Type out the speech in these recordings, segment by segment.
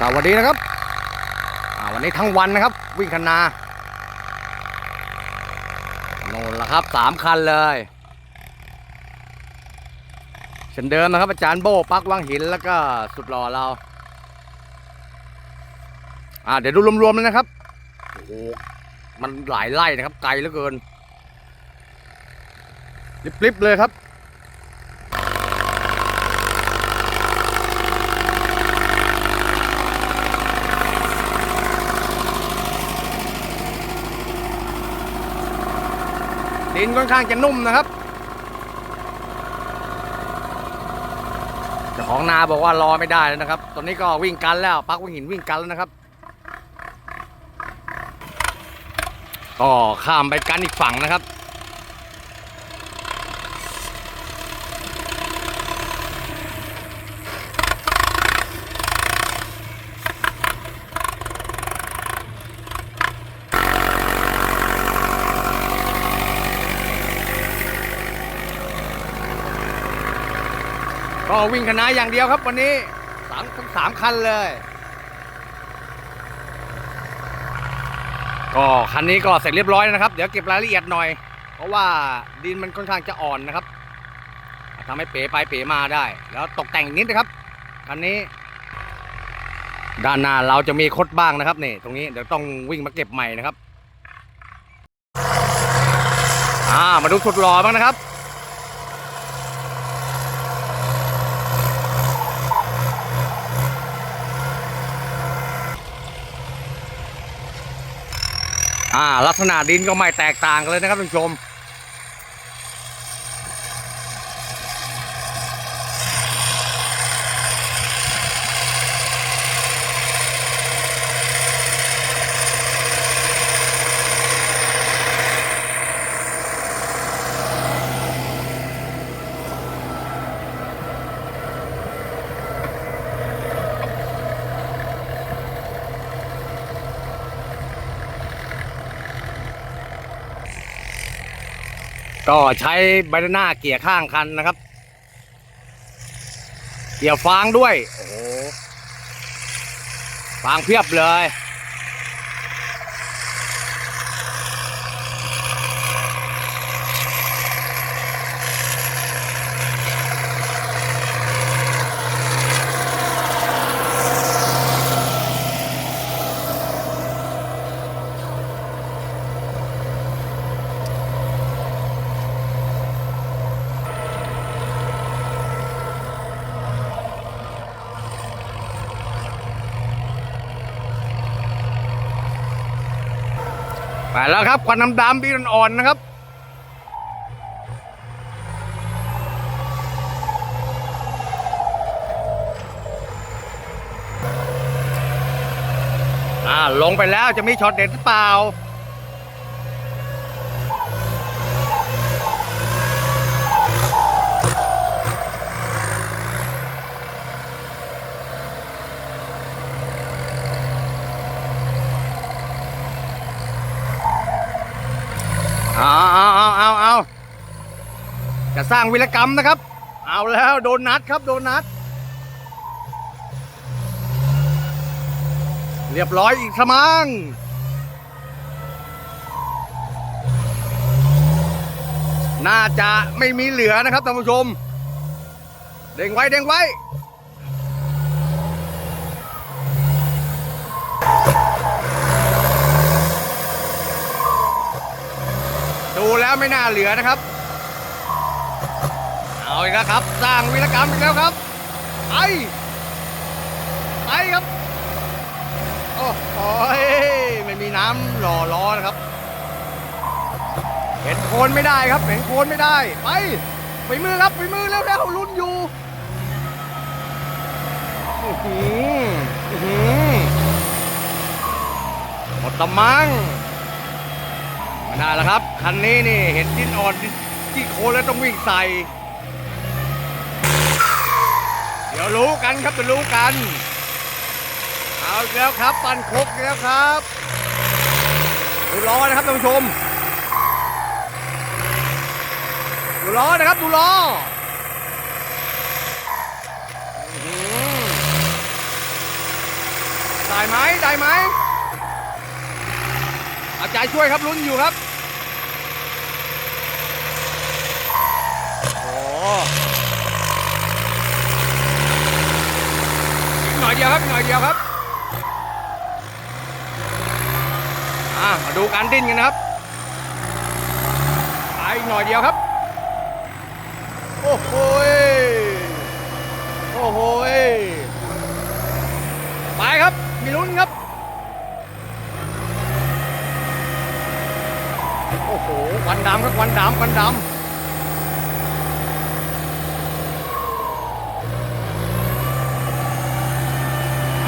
สวัสดีนะครับวันนี้ทั้งวันนะครับ วิ่งคันนาโน่นละครับสามคันเลยเช่นเดิมนะครับ อาจารย์โบปักวังหินแล้วก็สุดหล่อเราอ่าเดี๋ยวดูรวมๆเลยนะครับโอ้โหมันหลายไร่นะครับ ไกลเหลือเกินลิบๆเลยครับ ดินค่อนข้างจะนุ่มนะครับเจ้าของนาบอกว่ารอไม่ได้แล้วนะครับ ตอนนี้ก็วิ่งกันแล้วปักวิ่งหินวิ่งกันแล้วนะครับ ก็ข้ามไปกันอีกฝั่งนะครับ ก็วิ่งคณะอย่างเดียวครับวันนี้สามทั้งสามคันเลย ก็คันนี้ก็เสร็จเรียบร้อยนะครับ เดี๋ยวเก็บรายละเอียดหน่อย เพราะว่าดินมันค่อนข้างจะอ่อนนะครับทำให้เป๋ไปเป๋มาได้ แล้วตกแต่งนิดนะครับคันนี้ ด้านหน้าเราจะมีคดบ้างนะครับนี่ตรงนี้เดี๋ยวต้องวิ่งมาเก็บใหม่นะครับอ่ามาดูสุดหล่อบ้างนะครับ อ่าลักษณะดินก็ไม่แตกต่างกันเลยนะครับท่านผู้ชม ก็ใช้ใบหน้าเกี่ยข้างคันนะครับ เกี่ยวฟางด้วย โอ้โหฟางเพียบเลย ไปแล้วครับควันน้ำๆพี่อ่อนๆนะครับอ่าลงไปแล้วจะมีช็อตเด็ดหรือเปล่าเอาเอาเอาเอา สร้างวิรกรรมนะครับ เอาแล้วโดนนัดครับโดนนัด เรียบร้อยอีกสมังน่าจะไม่มีเหลือนะครับท่านผู้ชม เด้งไว้เด้งไว้ ดูแล้วไม่น่าเหลือนะครับ เอาอีกแล้วครับ สร้างวิรกรรมอีกแล้วครับ ไป ไปครับ โอ้โหไม่มีน้ำหล่อล้อนะครับ เห็นโคนไม่ได้ครับ เห็นโคนไม่ได้ ไปไปมือครับไปมือแล้วแล้วลุ้นอยู่อือหือหมดตะมังไม่ได้แล้วครับ คันนี้นี่เห็นดินอ่อนดินที่โคนแล้วต้องวิ่งใส่ เดี๋ยว รู้กันครับเดี๋ยวรู้กัน เอาแล้วครับปั่นคกอีกแล้วครับดูล้อนะครับท่านผู้ชมดูล้อนะครับดูล้อได้ไหมได้ไหมอาใจช่วยครับลุ้นอยู่ครับโอ้อีก หน่อยเดียวครับหน่อยเดียวครับอ่ามาดูการดิ้นกันนะครับไปหน่อยเดียวครับ โอ้โหโอ้โหไปครับมีลุ้นครับ โอ้โหควันดำครับควันดำควันดำ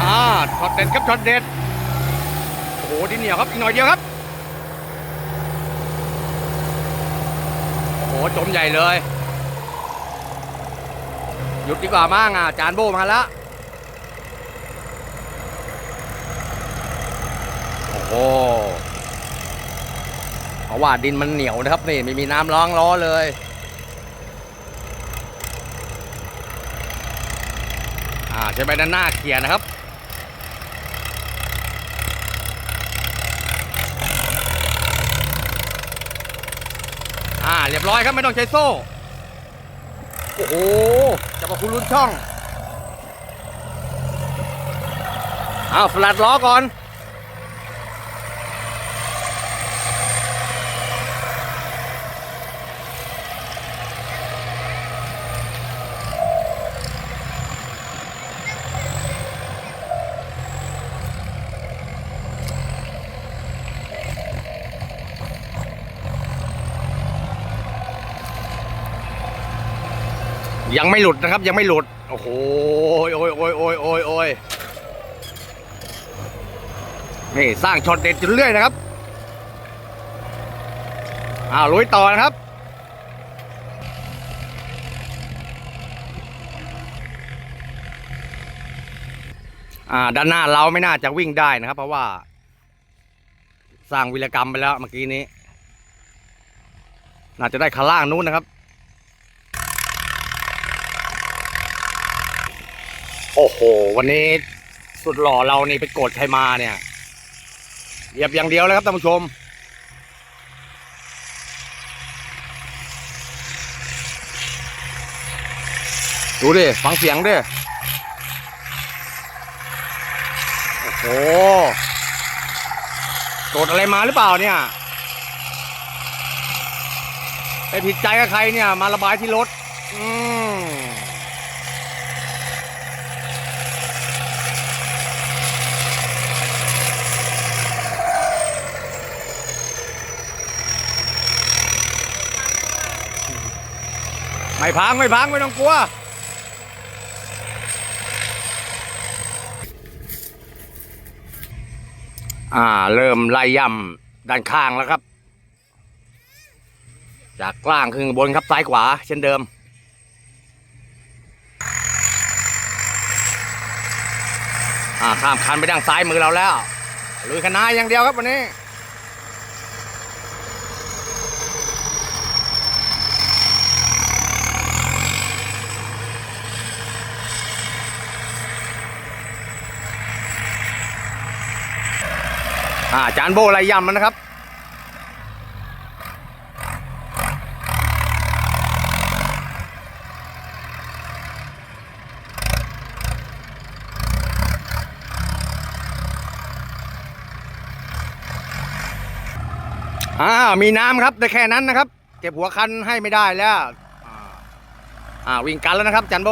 อ่าช็อต เด็ดครับช็อตเด็ดโอ้โหดินเหนียวครับอีกหน่อยเดียวครับโอ้โหจมใหญ่เลยหยุดดีกว่ามั่งอะจานโบมาแล้วโอ้โหเพราะว่าดินมันเหนียวนะครับนี่ไม่มีน้ำร้องล้อเลยอ่าใช้ใบด้านหน้าเขี่ยนะครับ อ่าเรีย บร้อยครับไม่ต้องใช้โซ่ โอ้โหจะบอกคุณรุ่นช่องอ้าวฟลัดล้อก่อน ยังไม่หลุดนะครับ ยังไม่หลุด โอ้โหโอ้ยโอ้ยโอ้ยโอ้ยโอ้ยอยนี่สร้างช็อตเด็ดจนเรื่อยนะครับอ้าวลุยต่อนะครับอ่าด้านหน้าเราไม่น่าจะวิ่งได้นะครับ เพราะว่า สร้างวิรกรรมไปแล้วเมื่อกี้นี้ น่าจะได้ขาล่างนู้นนะครับ โอ้โห วันนี้สุดหล่อเรานี่ไปโกรธใครมาเนี่ยเหยียบอย่างเดียวเลยครับท่านผู้ชม ดูดิ ฟังเสียงดิ โอ้โหโกรธอะไรมาหรือเปล่าเนี่ย ไปผิดใจกับใครเนี่ย มาระบายที่รถ อืม ไม่พังไม่พังไม่ต้องกลัวอ่า เริ่มไล่ย่ำด้านข้างแล้วครับ จากกลางขึ้นบนครับซ้ายขวา เช่นเดิม อ่าข้ามคันไปด้านซ้ายมือเราแล้วลุยคณะอย่างเดียวครับวันนี้ อ่าจานโบไล่ย่ำมันนะครับ อ่า มีน้ำครับแต่แค่นั้นนะครับ เก็บหัวคันให้ไม่ได้แล้ว อ่าอ่าวิ่งกันแล้วนะครับจันโบ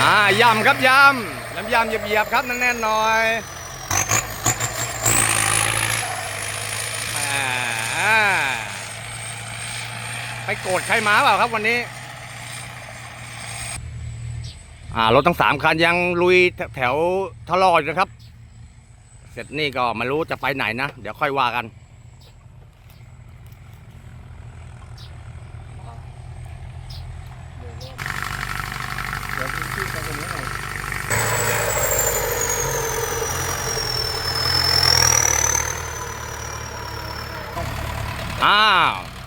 อ่า ยำครับยำน้ำยำเหยียบๆครับแน่นๆหน่อยอไปโกรธใครมาเปล่าครับวันนี้อ่ารถทั้งสามคันยังลุยแถวทะลออยู่นะครับ เสร็จนี่ก็ไมารู้จะไปไหนนะ เดี๋ยวค่อยว่ากัน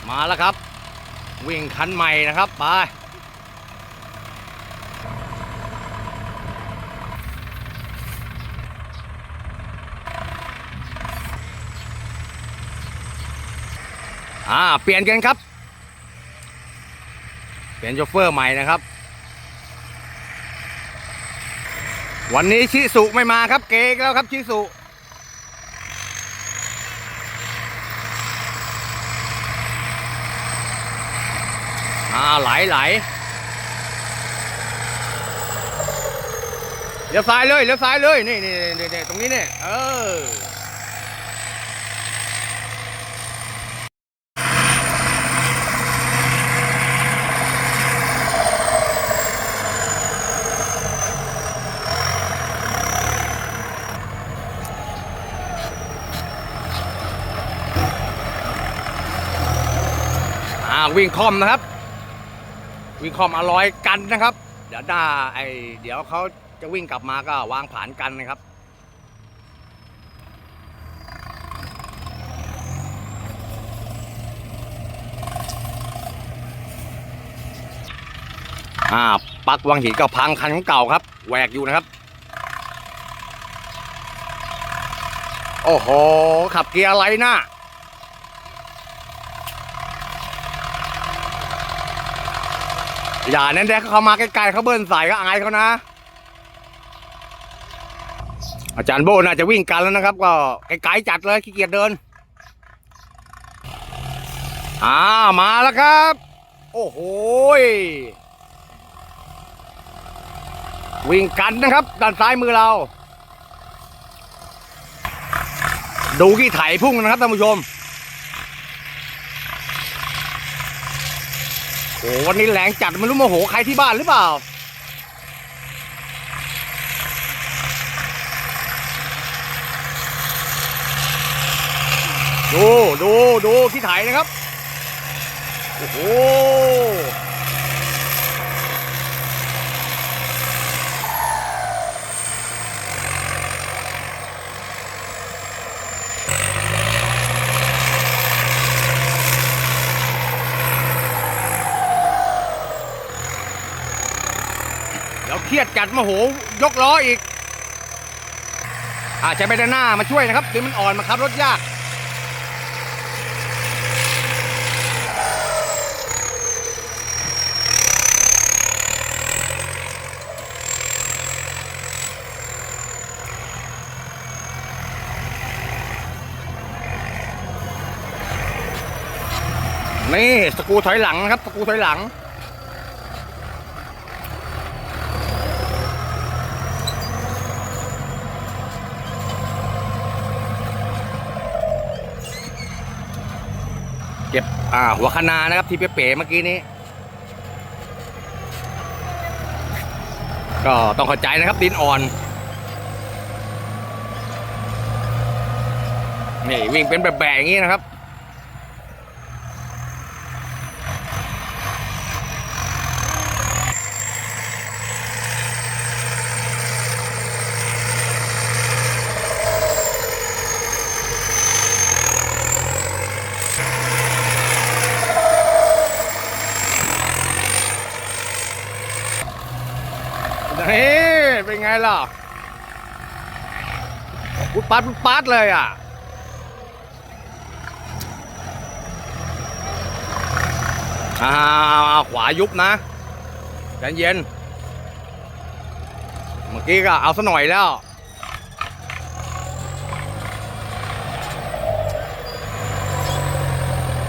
มา แล้วครับ วิ่งคันใหม่นะครับไปอ่าเปลี่ยนกันครับ เปลี่ยนโชเฟอร์ใหม่นะครับ วันนี้ชิสุไม่มาครับเกกแล้วครับชิสุ อ่าไหลไหลเลี้ยวซ้ายเลยเลี้ยวซ้ายเลยนี่นี่นี่ตรงนี้เนี่ยเอออาวิ่งคอมนะครับ วิ่งคอมอร่อยกันนะครับ เดี๋ยวหน้าไอเดี๋ยวเขาจะวิ่งกลับมาก็วางผานกันนะครับอ่าปลักวังหินก็พังคันของเก่าครับแหวกอยู่นะครับ โอ้โห ขับเกียร์อะไรน่ะ อย่าเน้นแดกเขามาใกล้ๆเขาเบิ้ลใส่ก็อายเขานะ อาจารย์โบน่าจะวิ่งกันแล้วนะครับ ก็ไกลๆจัดเลยขี้เกียจเดินอ่ามาแล้วครับ โอ้โหวิ่งกันนะครับ ด้านซ้ายมือเรา ดูขี้ไถพุ่งนะครับท่านผู้ชม โอ้วันนี้แรงจัดไม่รู้โมโหใครที่บ้านหรือเปล่า ดูดูดูที่ถ่ายนะครับ โอ้โห ยวเครียดจัดมโหยกล้ออีกอาใช้ใบด้านหน้ามาช่วยนะครับเดี๋ยวมันอ่อนมาขับรถยาก นี่สกูถอยหลังนะครับสกูถอยหลัง เก็บอ่าหัวคะนานะครับ ที่เป๋ๆเมื่อกี้นี้ ก็ต้องเข้าใจนะครับดินอ่อนนี่วิ่งเป็นแบบๆอย่างนี้นะครับ นี่ เป็นไงล่ะพุดปัดพุดปัดเลยอะอ่าขวายุบนะใจเย็น เมื่อกี้ก็เอาซะหน่อยแล้ว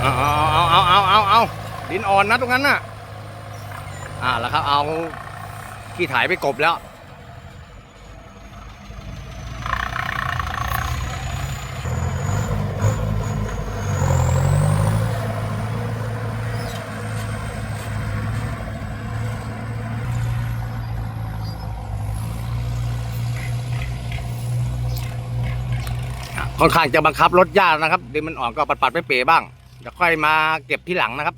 เอาเอาเอาเอาเอาเอาดินอ่อนนะตรงนั้นน่ะ อ่าแล้วครับเอาที่ถ่ายไปกบแล้ว ค่อนข้างจะบังคับรถยากนะครับดินมันอ่อนก็ปัดๆไปเป๋บ้างเดี๋ยวค่อยมาเก็บที่หลังนะครับ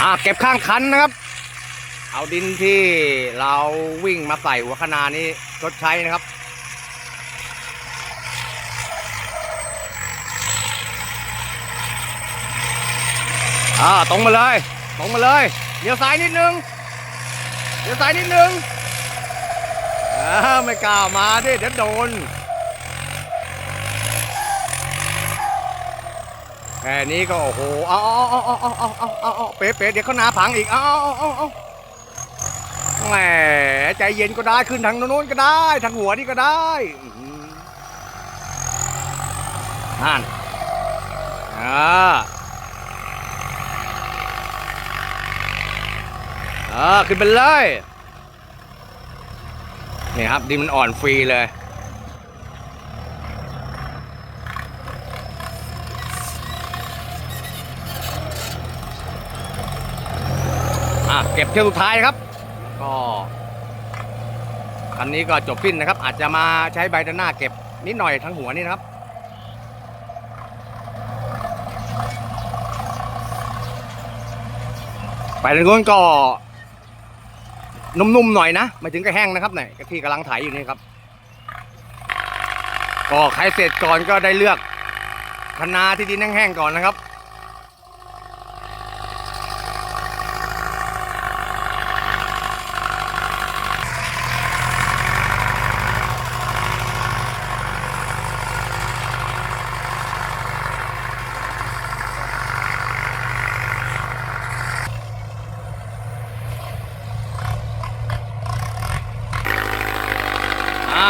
อ่าเก็บข้างคันนะครับ เอาดินที่เราวิ่งมาใส่หัวคนานี้ชดใช้นะครับ อ่าตรงมาเลย ตรงมาเลยเลี้ยวซ้ายนิดนึงเลี้ยวซ้ายนิดนึงอ่าไม่กล้ามาดิเดี๋ยวโดนแค่นี้ก็โอ้โหเอาเอาเอาเอาเอาเอาเอาเอาเอาเป๊ะเป๊ะเดี๋ยวเขาหนาผังอีกเอาเอาเอาเอาเอแหมใจเย็นก็ได้ขึ้นทางโน้นก็ได้ ทางหัวนี่ก็ได้นั่นอ่า ออขึ้นไปเลยนี่ครับดินมันอ่อนฟรีเลย อะเก็บเที่ยวสุดท้ายครับ ก็คันนี้ก็จบสิ้นนะครับ อาจจะมาใช้ใบด้านหน้าเก็บนิดหน่อยทั้งหัวนี่นะครับไปทางนู้นก็ นุ่มๆหน่อยนะไม่ถึงกับแห้งนะครับเนี่ยกะทิกำลังถ่ายอยู่นี่ครับก็ใครเสร็จก่อนก็ได้เลือกคะนาที่ดินแห้งๆก่อนนะครับ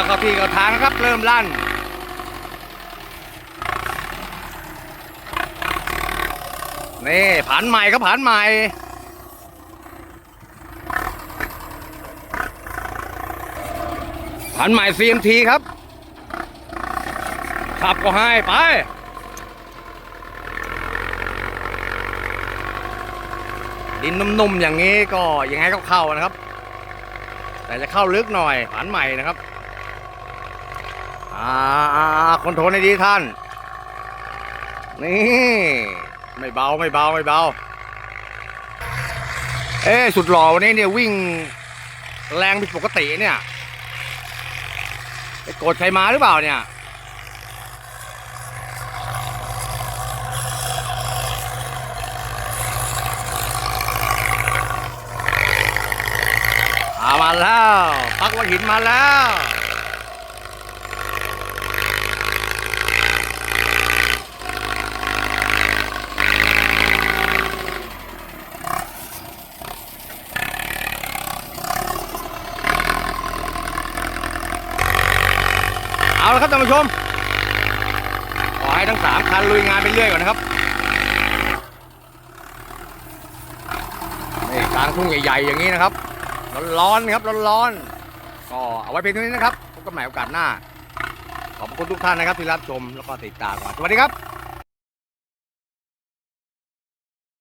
เข้าที่เข้าทางนะครับ เริ่มลั่นนี่ผันใหม่ครับผันใหม่ผันใหม่ CMT ครับ ขับก็ให้ไปดินนุ่มๆอย่างนี้ก็ยังไงก็เข้านะครับ แต่จะเข้าลึกหน่อยผันใหม่นะครับ อ่าคอนโทรลให้ดีท่าน นี่ ไม่เบาไม่เบาไม่เบา เอ๊สุดหล่อวันนี้เนี่ยวิ่งแรงผิดปกติเนี่ยไปโกรธใครมาหรือเปล่าเนี่ยามาแล้วปักวัดหินมาแล้ว ครับท่านผู้ชม ขอให้ทั้งสามคันลุยงานไปเรื่อยก่อนนะครับนี่กลางทุ่งใหญ่ๆอย่างนี้นะครับ ร้อนๆครับร้อนๆก็เอาไว้เพียงเท่านี้นะครับพบกันใหม่โอกาสหน้า ขอบคุณทุกท่านนะครับที่รับชมแล้วก็ติดตามสวัสดีครับ